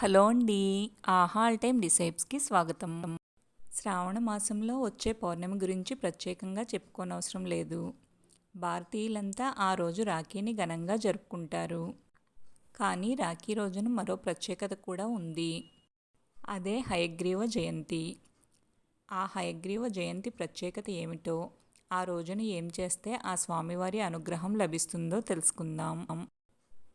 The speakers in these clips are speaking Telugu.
హలో అండి. ఆహా ఆల్ టైమ్ డిసైబ్స్కి స్వాగతం. శ్రావణ మాసంలో వచ్చే పౌర్ణమి గురించి ప్రత్యేకంగా చెప్పుకోనవసరం లేదు. భారతీయులంతా ఆ రోజు రాఖీని ఘనంగా జరుపుకుంటారు. కానీ రాఖీ రోజున మరో ప్రత్యేకత కూడా ఉంది. అదే హయగ్రీవ జయంతి. ఆ హయగ్రీవ జయంతి ప్రత్యేకత ఏమిటో ఆ రోజున ఏం చేస్తే ఆ స్వామివారి అనుగ్రహం లభిస్తుందో తెలుసుకుందాం.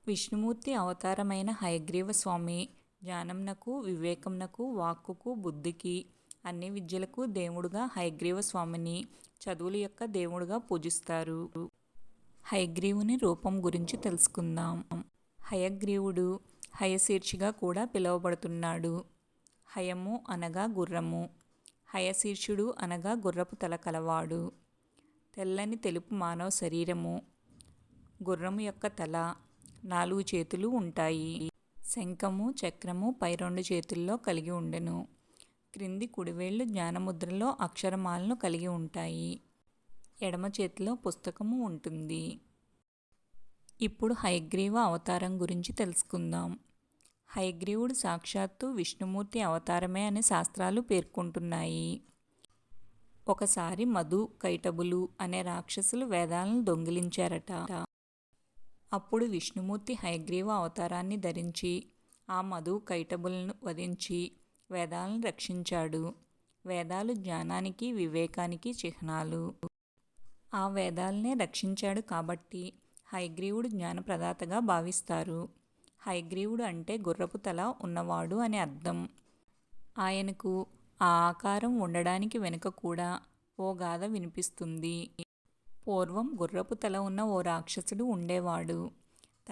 విష్ణుమూర్తి అవతారమైన హయగ్రీవ స్వామి జ్ఞానంనకు వివేకంనకు వాక్కుకు బుద్ధికి అన్ని విద్యలకు దేవుడుగా హయగ్రీవ స్వామిని చదువుల యొక్క దేవుడుగా పూజిస్తారు. హయగ్రీవుని రూపం గురించి తెలుసుకుందాం. హయగ్రీవుడు హయశీర్షిగా కూడా పిలువబడుతున్నాడు. హయము అనగా గుర్రము. హయశీర్షుడు అనగా గుర్రపు తల కలవాడు. తెల్లని తెలుపు మానవ శరీరము. గుర్రము యొక్క తల నాలుగు చేతులు ఉంటాయి. శంఖము చక్రము పై రెండు చేతుల్లో కలిగి ఉండెను. క్రింది కుడివేళ్ళు జ్ఞానముద్రలో అక్షరమాలను కలిగి ఉంటాయి. ఎడమ చేతిలో పుస్తకము ఉంటుంది. ఇప్పుడు హయగ్రీవ అవతారం గురించి తెలుసుకుందాం. హయగ్రీవుడు సాక్షాత్తు విష్ణుమూర్తి అవతారమే అని శాస్త్రాలు పేర్కొంటున్నాయి. ఒకసారి మధు కైటబులు అనే రాక్షసులు వేదాలను దొంగిలించారట. అప్పుడు విష్ణుమూర్తి హయగ్రీవ అవతారాన్ని ధరించి ఆ మధు కైటబులను వధించి వేదాలను రక్షించాడు. వేదాలు జ్ఞానానికి వివేకానికి చిహ్నాలు. ఆ వేదాలనే రక్షించాడు కాబట్టి హయగ్రీవుడు జ్ఞానప్రదాతగా భావిస్తారు. హయగ్రీవుడు అంటే గుర్రపు తల ఉన్నవాడు అని అర్థం. ఆయనకు ఆ ఆకారం ఉండడానికి వెనుక కూడా ఓ గాథ వినిపిస్తుంది. పూర్వం గుర్రపు తల ఉన్న ఓ రాక్షసుడు ఉండేవాడు.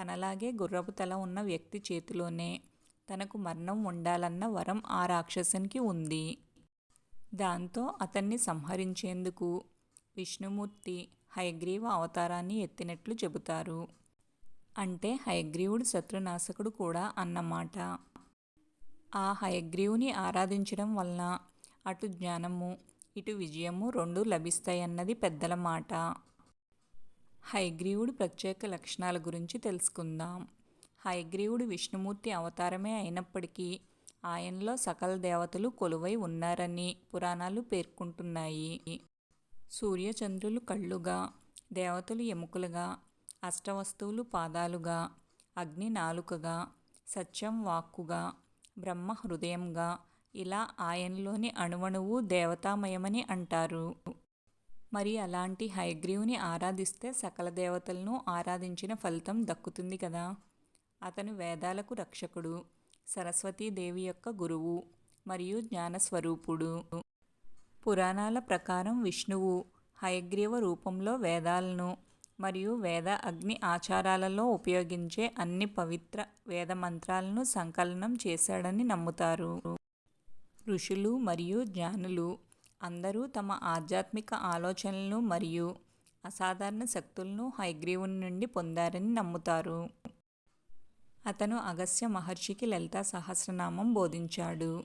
తనలాగే గుర్రపు తల ఉన్న వ్యక్తి చేతిలోనే తనకు మరణం ఉండాలన్న వరం ఆ రాక్షసునికి ఉంది. దాంతో అతన్ని సంహరించేందుకు విష్ణుమూర్తి హయగ్రీవ అవతారాన్ని ఎత్తినట్లు చెబుతారు. అంటే హయగ్రీవుడు శత్రునాశకుడు కూడా అన్నమాట. ఆ హయగ్రీవుని ఆరాధించడం వలన అటు జ్ఞానము ఇటు విజయము రెండు లభిస్తాయన్నది పెద్దల మాట. హైగ్రీవుడు ప్రత్యేక లక్షణాల గురించి తెలుసుకుందాం. హైగ్రీవుడు విష్ణుమూర్తి అవతారమే అయినప్పటికీ ఆయనలో సకల దేవతలు కొలువై ఉన్నారని పురాణాలు పేర్కొంటున్నాయి. సూర్యచంద్రులు కళ్ళుగా దేవతలు ఎముకలుగా అష్టవస్తువులు పాదాలుగా అగ్ని నాలుకగా సత్యం వాక్కుగా బ్రహ్మ హృదయంగా ఇలా ఆయనలోని అణువణువు దేవతామయమని అంటారు. మరి అలాంటి హయగ్రీవుని ఆరాధిస్తే సకల దేవతలను ఆరాధించిన ఫలితం దక్కుతుంది కదా. అతను వేదాలకు రక్షకుడు సరస్వతీదేవి యొక్క గురువు మరియు జ్ఞానస్వరూపుడు. పురాణాల ప్రకారం విష్ణువు హయగ్రీవ రూపంలో వేదాలను మరియు వేద అగ్ని ఆచారాలలో ఉపయోగించే అన్ని పవిత్ర వేద మంత్రాలను సంకలనం చేశాడని నమ్ముతారు. ఋషులు మరియు జ్ఞానులు అందరూ తమ ఆధ్యాత్మిక ఆలోచనలను మరియు అసాధారణ శక్తులను హైగ్రీవుని నుండి పొందారని నమ్ముతారు. అతను అగస్య మహర్షికి లలిత సహస్రనామం బోధించాడు.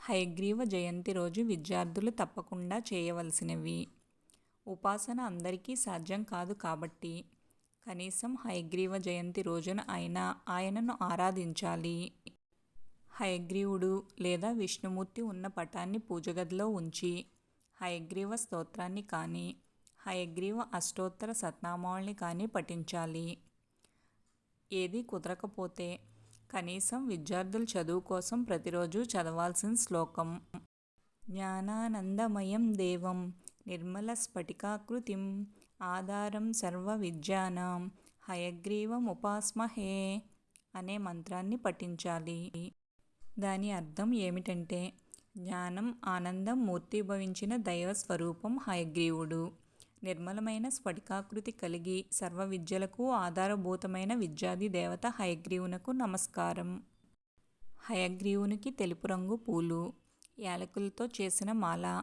హైగ్రీవ జయంతి రోజు విద్యార్థులు తప్పకుండా చేయవలసినవి. ఉపాసన అందరికీ సాధ్యం కాదు కాబట్టి కనీసం హైగ్రీవ జయంతి రోజున అయినా ఆయనను ఆరాధించాలి. హయగ్రీవుడు లేదా విష్ణుమూర్తి ఉన్న పటాన్ని పూజగదిలో ఉంచి హయగ్రీవ స్తోత్రాన్ని కానీ హయగ్రీవ అష్టోత్తర సత్నామాల్ని కానీ పఠించాలి. ఏది కుదరకపోతే కనీసం విద్యార్థుల చదువు కోసం ప్రతిరోజు చదవాల్సిన శ్లోకం. జ్ఞానానందమయం దేవం నిర్మల స్ఫటికాకృతిం ఆధారం సర్వ విద్యానాం హయగ్రీవముపాస్మహే అనే మంత్రాన్ని పఠించాలి. దాని అర్థం ఏమిటంటే జ్ఞానం ఆనందం మూర్తిభవించిన దైవ స్వరూపం హయగ్రీవుడు. నిర్మలమైన స్ఫటికాకృతి కలిగి సర్వ విద్యలకు ఆధారభూతమైన విద్యాది దేవత హయగ్రీవునకు నమస్కారం. హయగ్రీవునికి తెలుపు రంగు పూలు యాలకులతో చేసిన మాల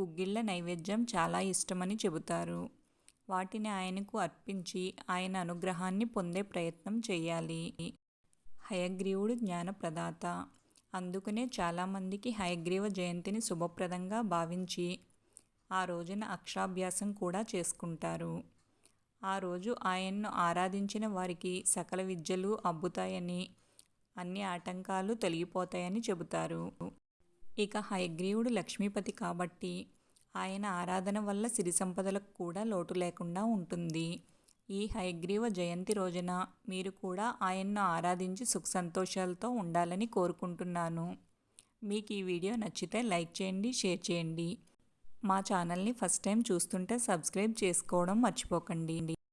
గుగ్గిళ్ళ నైవేద్యం చాలా ఇష్టమని చెబుతారు. వాటిని ఆయనకు అర్పించి ఆయన అనుగ్రహాన్ని పొందే ప్రయత్నం చేయాలి. హయగ్రీవుడు జ్ఞానప్రదాత. అందుకనే చాలామందికి హయగ్రీవ జయంతిని శుభప్రదంగా భావించి ఆ రోజున అక్షాభ్యాసం కూడా చేసుకుంటారు. ఆ రోజు ఆయన్ను ఆరాధించిన వారికి సకల విద్యలు అబ్బుతాయని అన్ని ఆటంకాలు తొలగిపోతాయని చెబుతారు. ఇక హయగ్రీవుడు లక్ష్మీపతి కాబట్టి ఆయన ఆరాధన వల్ల సిరి సంపదలకు కూడా లోటు లేకుండా ఉంటుంది. ఈ హయగ్రీవ జయంతి రోజున మీరు కూడా ఆయన్ను ఆరాధించి సుఖ సంతోషాలతో ఉండాలని కోరుకుంటున్నాను. మీకు ఈ వీడియో నచ్చితే లైక్ చేయండి షేర్ చేయండి. మా ఛానల్ని ఫస్ట్ టైం చూస్తుంటే సబ్స్క్రైబ్ చేసుకోవడం మర్చిపోకండి.